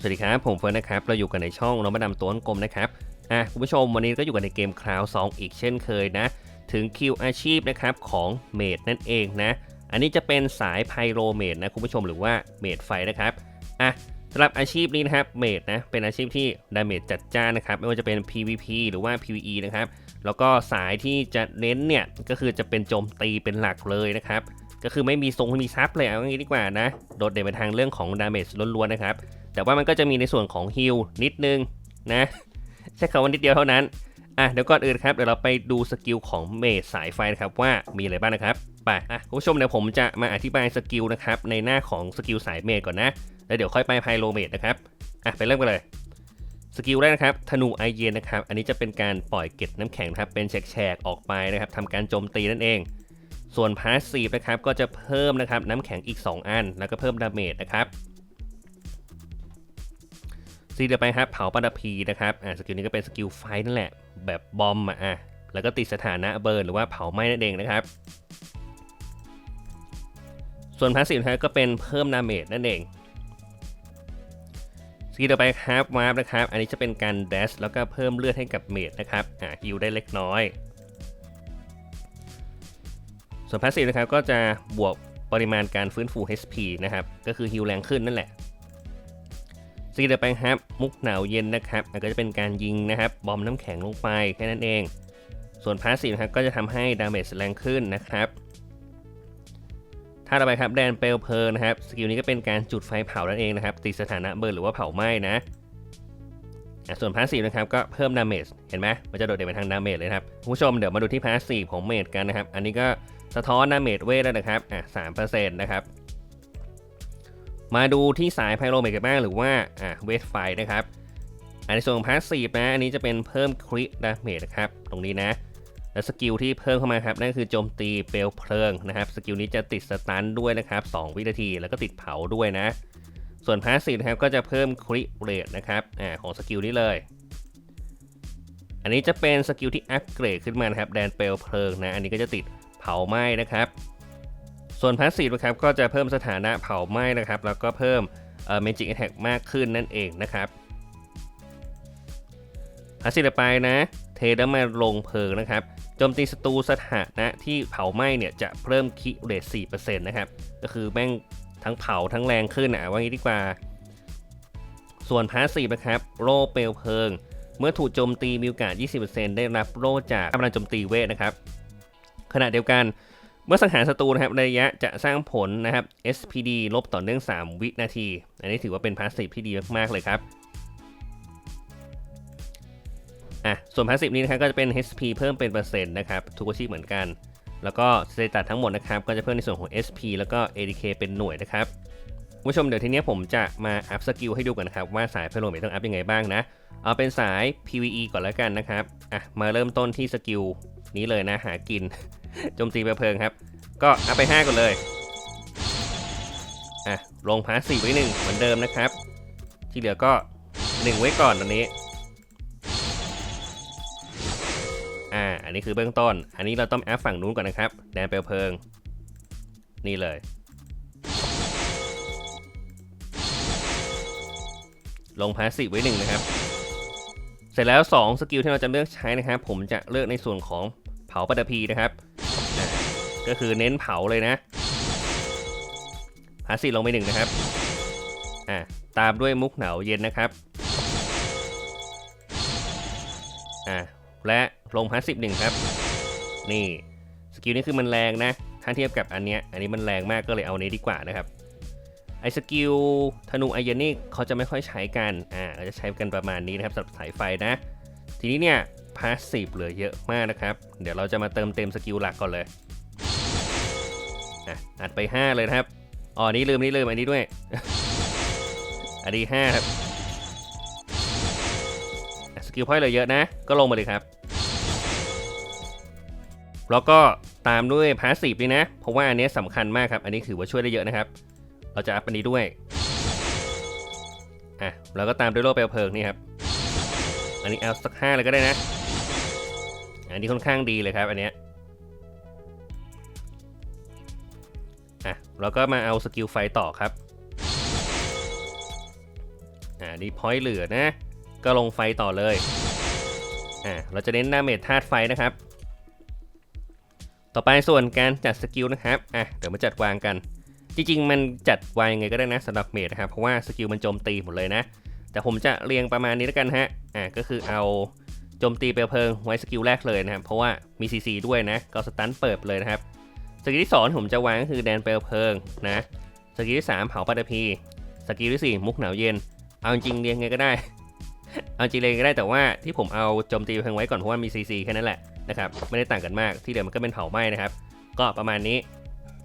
สวัสดีครับ ผมเฟิร์นนะครับ เราอยู่กันในช่องน้องมาดำตัวกลมนะครับ อะคุณผู้ชมวันนี้ก็อยู่กันในเกมคราวสองอีกเช่นเคยนะ ถึงคิวอาชีพนะครับของเมดนั่นเองนะ อันนี้จะเป็นสายไพโรเมดนะคุณผู้ชมหรือว่าเมดไฟนะครับ อะสำหรับอาชีพนี้นะครับเมดนะเป็นอาชีพที่ดาเมจจัดจ้านนะครับไม่ว่าจะเป็น PVP หรือว่า PVE นะครับ แล้วก็สายที่จะเน้นเนี่ยก็คือจะเป็นโจมตีเป็นหลักเลยนะครับ ก็คือไม่มีทรงไม่มีซับเลยเอางี้ดีกว่านะ โดดเด่นไปทางเรื่องของดาเมจล้วนๆนะครับ แต่ว่ามันก็จะมีในส่วนของฮิลนิดนึงนะใช้คำว่านิดเดียวเท่านั้นอะเดี๋ยวก่อนอื่นครับเดี๋ยวเราไปดูสกิลของเมจสายไฟนะครับว่ามีอะไรบ้างนะครับไปอะคุณผู้ชมเดี๋ยวผมจะมาอธิบายสกิลนะครับในหน้าของสกิลสายเมจก่อนนะแล้วเดี๋ยวค่อยไปไพโลเมจนะครับอะไปเริ่มกันเลยสกิลแรกนะครับธนูไอเย็นนะครับอันนี้จะเป็นการปล่อยเกล็ดน้ำแข็งนะครับเป็นแฉกๆออกไปนะครับทำการโจมตีนั่นเอง ส่วนพาสซีฟนะครับก็จะเพิ่มนะครับน้ำแข็งอีก 2 อัน แล้วก็เพิ่มดาเมจนะครับ ซีเดียวไปครับเผาปัตพีนะครับอ่าสกิลนี้ก็เป็นสกิลไฟนั่นแหละ แบบบอมอะแล้วก็ติดสถานะเบิร์นหรือว่าเผาไหม้นั่นเองนะครับ ส่วนพาสซีฟนะก็เป็นเพิ่มดาเมจนั่นเองสกิลต่อไปครับวาร์ปนะครับ อันนี้จะเป็นการเดชแล้วก็เพิ่มเลือดให้กับเมจนะครับอ่าฮิลได้เล็กน้อย ส่วนพาสซีฟนะครับก็จะบวกปริมาณการฟื้นฟู HP นะครับ ก็คือฮิลแรงขึ้นนั่นแหละ สกิลต่อไปครับมุกหนาวเย็นนะครับก็จะเป็นการยิงนะครับบอมน้ำแข็งลงไปแค่นั้นเอง ส่วนพาสซีฟครับก็จะทำให้ดาเมจแรงขึ้นนะครับถ้าต่อไปครับแดนเปลเพลิงนะครับสกิลนี้ก็เป็นการจุดไฟเผานั่นเองนะครับติดสถานะเบิร์นหรือว่าเผาไหม้นะส่วนพาสซีฟนะครับก็เพิ่มดาเมจเห็นไหมมันจะโดดเด่นไปทางดาเมจเลยครับคุณผู้ชมเดี๋ยวมาดูที่พาสซีฟของเมจกันนะครับ อันนี้ก็สะท้อนดาเมจเวทแล้วนะครับอะสามเปอร์เซ็นต์นะครับ มาดูที่สายไพโรเมจกันบ้างหรือว่าอะเวทไฟนะครับอันในส่วนของพาสซีฟนะ อันนี้จะเป็นเพิ่มคริดาเมจนะครับ ตรงนี้นะ และสกิลที่เพิ่มเข้ามาครับ นั่นคือโจมตีเปลวเพลิงนะครับ สกิลนี้จะติดสตันด้วยนะครับ 2 วินาที แล้วก็ติดเผาด้วยนะ ส่วนพาสซีฟนะครับก็จะเพิ่มคริเรทนะครับอของสกิลนี้เลย อันนี้จะเป็นสกิลที่อัปเกรดขึ้นมานะครับ แดนเปลวเพลิงนะ อันนี้ก็จะติดเผาไหม้นะครับ ส่วนพาสซีฟนะครับก็จะเพิ่มสถานะเผาไหม้นะครับ แล้วก็เพิ่มเมจิกแอทแทกมากขึ้นนั่นเองนะครับพาสซีฟไปนะ เทน้ำมันลงเพลิงนะครับโจมตีศัตรูสถานะที่เผาไหม้เนี่ยจะเพิ่มคิเรท4%นะครับ ก็คือแม่งทั้งเผาทั้งแรงขึ้นอะว่างี้ดีกว่า ส่วนพาสซีฟนะครับโล่เปลวเพลิง เมื่อถูกโจมตีมีโอกาส 20%ได้รับโล่จากกำลังโจมตีเวทนะครับ ขณะเดียวกัน เมื่อสังหารศัตรูนะครับระยะจะสร้างผลนะครับ SPD ลบต่อเนื่อง 3 วินาที อันนี้ถือว่าเป็นพาสซีฟที่ดีมากๆเลยครับอะส่วนพาสซีฟนี้นะครับก็จะเป็น HP เพิ่มเป็นเปอร์เซ็นต์นะครับทุกอาชีพเหมือนกัน แล้วก็สเตตัสทั้งหมดนะครับก็จะเพิ่มในส่วนของ SP แล้วก็ ADK เป็นหน่วยนะครับผู้ชมเดี๋ยวทีนี้ผมจะมาอัพสกิลให้ดูกันนะครับ ว่าสายเพโลเมตต้องอัพยังไงบ้างนะ เอาเป็นสาย PVE ก่อนแล้วกันนะครับอะมาเริ่มต้นที่สกิลนี้เลยนะหากิน โจมตีเปลเพลิงครับ ก็อัพไป 5ก่อนเลย อะ ลงพาสซีฟไว้หนึ่งเหมือนเดิมนะครับ ที่เหลือก็หนึ่งไว้ก่อนตอนนี้ อ่า อันนี้คือเบื้องต้น อันนี้เราต้องแอปฝั่งนู้นก่อนนะครับแดนเปลเพลิง นี่เลย ลงพาสีไว้หนึ่งนะครับเสร็จแล้ว 2 สกิลที่เราจะเลือกใช้นะครับ ผมจะเลือกในส่วนของเผาปัตพีนะครับ ก็คือเน้นเผาเลยนะพาสซีลงไปหนึ่งนะครับอ่าตามด้วยมุกเหนาวเย็นนะครับอ่าและลงพาสซีฟหนึ่งครับ นี่สกิลนี้คือมันแรงนะถ้าเทียบกับอันเนี้ยอันนี้มันแรงมากก็เลยเอาอันนี้ดีกว่านะครับไอสกิลธนูไอเยนนี่เขาจะไม่ค่อยใช้กันอ่าเราจะใช้กันประมาณนี้นะครับสำหรับสายไฟนะ ทีนี้เนี่ยพาสซีฟเหลือเยอะมากนะครับ เดี๋ยวเราจะมาเติมเต็มสกิลหลักก่อนเลย อะอัดไป 5 เลยนะครับอ๋อนี่ลืมนี่ลืมอันนี้ด้วย อันนี้5ครับสกิลพอยต์เลือเยอะนะ ก็ลงมาเลยครับ แล้วก็ตามด้วยพาสซีฟนี่นะ เพราะว่าอันนี้สำคัญมากครับ อันนี้ถือว่าช่วยได้เยอะนะครับ เราจะอัพอันนี้ด้วยอะแล้วก็ตามด้วยโล่เปลวเพลิงนี่ครับ อันนี้เอาสักห้าเลยก็ได้นะ อันนี้ค่อนข้างดีเลยครับ อันเนี้ย อะเราก็มาเอาสกิลไฟต่อครับอ่าดีพอยต์เหลือนะ ก็ลงไฟต่อเลยอ่าเราจะเน้นดาเมจธาตุไฟนะครับ ต่อไปส่วนการจัดสกิลนะครับอะเดี๋ยวมาจัดวางกัน จริงๆ มันจัดวางยังไงก็ได้นะสำหรับเมจนะครับเพราะว่าสกิลมันโจมตีหมดเลยนะ แต่ผมจะเรียงประมาณนี้แล้วกันฮะอ่าก็คือเอาโจมตีเปลวเพลิงไว้สกิลแรกเลยนะครับ เพราะว่ามี CC ด้วยนะ ก็สตันเปิดเลยนะครับ สกิลที่สองผมจะวางก็คือแดนเปลวเพลิงนะสกิลที่สามเผาปัตตภีสกิลที่สี่มุกหนาวเย็น เอาจริงเรียงไงก็ได้ เอาจริงเรียงก็ได้แต่ว่าที่ผมเอาโจมตีเพลิงไว้ก่อนเพราะว่ามี CC แค่นั้นแหละนะครับไม่ได้ต่างกันมากที่เหลือมันก็เป็นเผาไหม้นะครับ ก็ประมาณนี้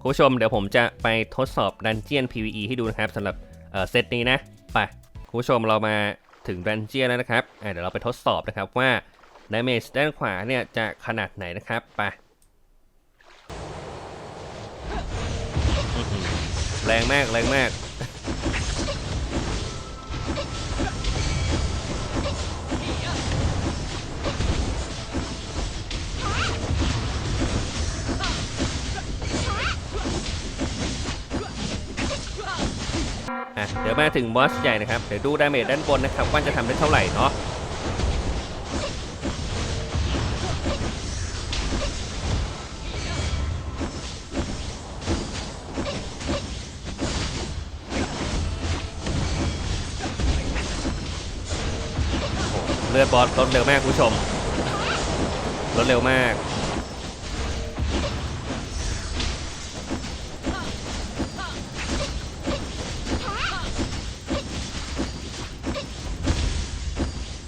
คุณผู้ชมเดี๋ยวผมจะไปทดสอบดันเจียน PVE ให้ดูนะครับสำหรับเซตนี้นะไปคุณผู้ชมเรามาถึงดันเจียนแล้วนะครับเดี๋ยวเราไปทดสอบนะครับว่าดาเมจด้านขวาเนี่ยจะขนาดไหนนะครับไป แรงมากแรงมากอะเดี๋ยวมาถึงบอสใหญ่นะครับ เดี๋ยวดูดาเมจด้านบนนะครับ ว่าจะทำได้เท่าไหร่เนาะ เลือดบอสลดเร็วมากคุณผู้ชมลดเร็วมาก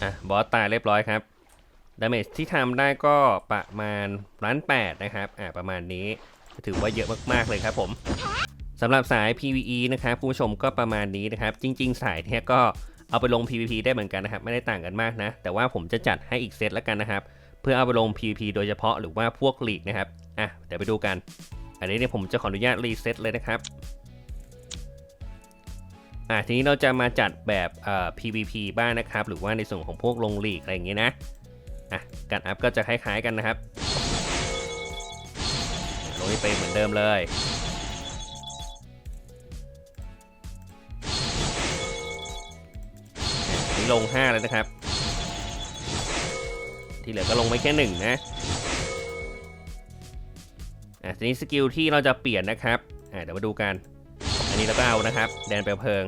อะ บอสตายเรียบร้อยครับ ดาเมจที่ทำได้ก็ประมาณล้านแปดนะครับ อะ ประมาณนี้ถือว่าเยอะมาก ๆ เลยครับผมสำหรับสาย PVE นะครับ คุณผู้ชมก็ประมาณนี้นะครับ จริง ๆ สายเนี่ยก็ เอาไปลง PVP ได้เหมือนกันนะครับ ไม่ได้ต่างกันมากนะ แต่ว่าผมจะจัดให้อีกเซตแล้วกันนะครับ เพื่อเอาไปลง PVP โดยเฉพาะหรือว่าพวกลีกนะครับ อะ เดี๋ยวไปดูกัน อันนี้เนี่ยผมจะขออนุญาตรีเซ็ตเลยนะครับ อะทีนี้เราจะมาจัดแบบเอ่อ PVP บ้างนะครับ หรือว่าในส่วนของพวกลงลีกอะไรอย่างเงี้ยนะ อะ การอัพก็จะคล้ายๆกันนะครับลงไปเหมือนเดิมเลย นี่ลง5เลยนะครับ ที่เหลือก็ลงไม่แค่หนึ่งนะอะทีนี้สกิลที่เราจะเปลี่ยนนะครับอะเดี๋ยวมาดูกัน อันนี้เราก็เอานะครับ แดนเปลวเพลิง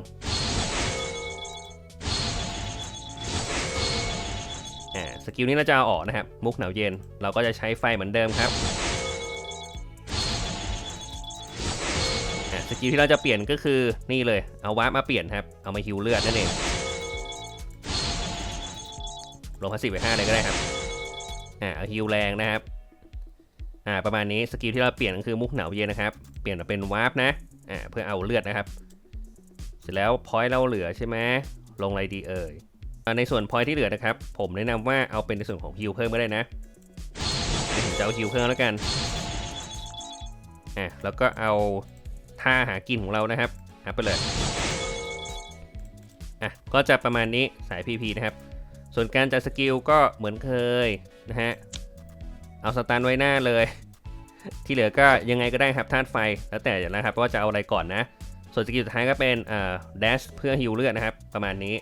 อ่าสกิลนี้เราจะเอาออกนะครับ มุกหนาวเย็น เราก็จะใช้ไฟเหมือนเดิมครับอ่าสกิลที่เราจะเปลี่ยนก็คือนี่เลยเอาวาร์ปมาเปลี่ยนครับ เอามาฮิวเลือดนั่นเอง ลงพาสซีฟไป5เลยก็ได้ครับ อ่าฮิวแรงนะครับ อ่า ประมาณนี้สกิลที่เราเปลี่ยนก็คือมุกหนาวเย็นนะครับ เปลี่ยนมาเป็นวาร์ปนะ อ่า เพื่อเอาเลือดนะครับ เสร็จแล้วพอยต์เราเหลือใช่ไหมลงอะไรดีเอ่ยในส่วนพอยที่เหลือนะครับ ผมแนะนำว่าเอาเป็นในส่วนของฮิลเพิ่มก็ได้นะผมจะเอาฮิลเพิ่มแล้วกันอะแล้วก็เอาท่าหากินของเรานะครับอัพไปเลยอะก็จะประมาณนี้สาย PP นะครับ ส่วนการจัดสกิลก็เหมือนเคยนะฮะ เอาสตาร์ไว้หน้าเลย ที่เหลือก็ยังไงก็ได้ครับธาตุไฟ แล้วแต่นะครับว่าจะเอาอะไรก่อนนะ ส่วนสกิลสุดท้ายก็เป็นเอ่า dash เพื่อฮิลเลือดนะครับ ประมาณนี้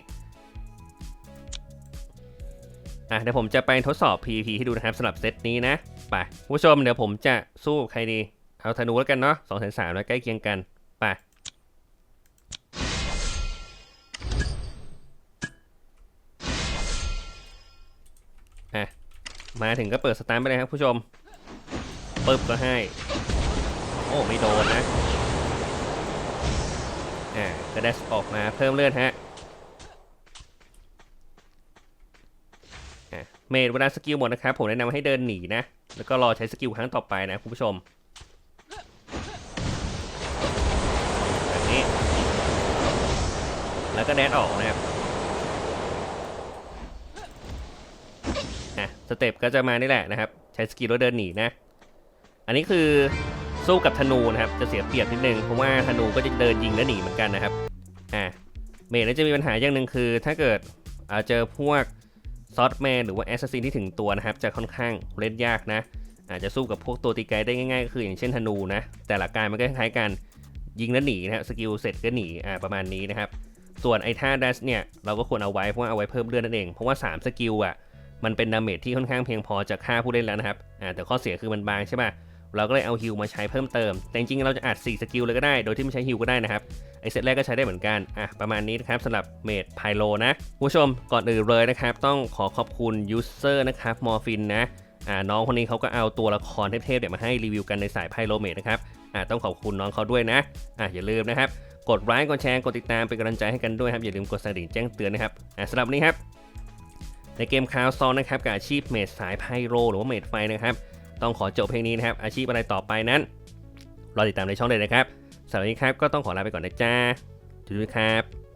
อะเดี๋ยวผมจะไปทดสอบ PVP ให้ดูนะครับสำหรับเซตนี้นะ ไปผู้ชมเดี๋ยวผมจะสู้ใครดี เอาธนูแล้วกันเนาะสองแสนสามแล้วใกล้เคียงกัน มาถึงก็เปิดสตาร์ทไปเลยครับผู้ชมปึ๊บก็ให้ โอ้ไม่โดนนะอะก็ได้ออกมาเพิ่มเลือดฮะอะเมดเวลาสกิลหมดนะครับ ผมแนะนำให้เดินหนีนะ แล้วก็รอใช้สกิลครั้งต่อไปนะคุณผู้ชมแบบนี้ แล้วก็แดดออกนะครับอะ สเต็ปก็จะมานี่แหละนะครับ ใช้สกิลแล้วเดินหนีนะ อันนี้คือสู้กับธนูนะครับ จะเสียเปรียบนิดนึงเพราะว่าธนูก็จะเดินยิงและหนีเหมือนกันนะครับอะเมดจะมีปัญหาอย่างหนึ่งคือ ถ้าเกิดเจอพวกซอสแมนหรือว่าแอสซัสซินที่ถึงตัวนะครับ จะค่อนข้างเล่นยากนะ อาจจะสู้กับพวกตัวตีไกลได้ง่ายๆก็คืออย่างเช่นธนูนะ แต่ละการมันก็คล้ายกันยิงแล้วหนีนะครับสกิลเสร็จก็หนีอ่าประมาณนี้นะครับ ส่วนไอ้ท่าดัชเนี่ยเราก็ควรเอาไว้เพราะว่าเอาไว้เพิ่มเลือดนั่นเอง เพราะว่า 3 สกิลอะ มันเป็นดาเมจที่ค่อนข้างเพียงพอจะฆ่าผู้เล่นแล้วนะครับอ่าแต่ข้อเสียคือมันบางใช่ป่ะเราก็เลยเอาฮิลมาใช้เพิ่มเติม แต่จริงๆเราจะอัด4สกิลเลยก็ได้ โดยที่ไม่ใช้ฮิลก็ได้นะครับ ไอเซตแรกก็ใช้ได้เหมือนกัน อะ ประมาณนี้นะครับสำหรับเมดไพโลนะคุณผู้ชมก่อนอื่นเลยนะครับ ต้องขอขอบคุณยูเซอร์นะครับมอร์ฟินนะ อ่า น้องคนนี้เขาก็เอาตัวละครเทพๆเนี่ยวมาให้รีวิวกันในสายไพโลเมดนะครับ อ่า ต้องขอบคุณน้องเขาด้วยนะ อ่าอย่าลืมนะครับ กดไลค์ กดแชร์ กดติดตามเป็นกำลังใจให้กันด้วยครับ อย่าลืมกดสั่นดิ่งแจ้งเตือนนะครับ อะสำหรับนี้ครับ ในเกมคาวซอนนะครับกับอาชีพเมดสายไพโรหรือว่าเมดไฟนะครับ ต้องขอจบเพลงนี้นะครับ อาชีพอะไรต่อไปนั้น รอติดตามในช่องเลยนะครับสำหรับวันนี้ครับก็ต้องขอลาไปก่อนนะจ้าจุ๊ยครับ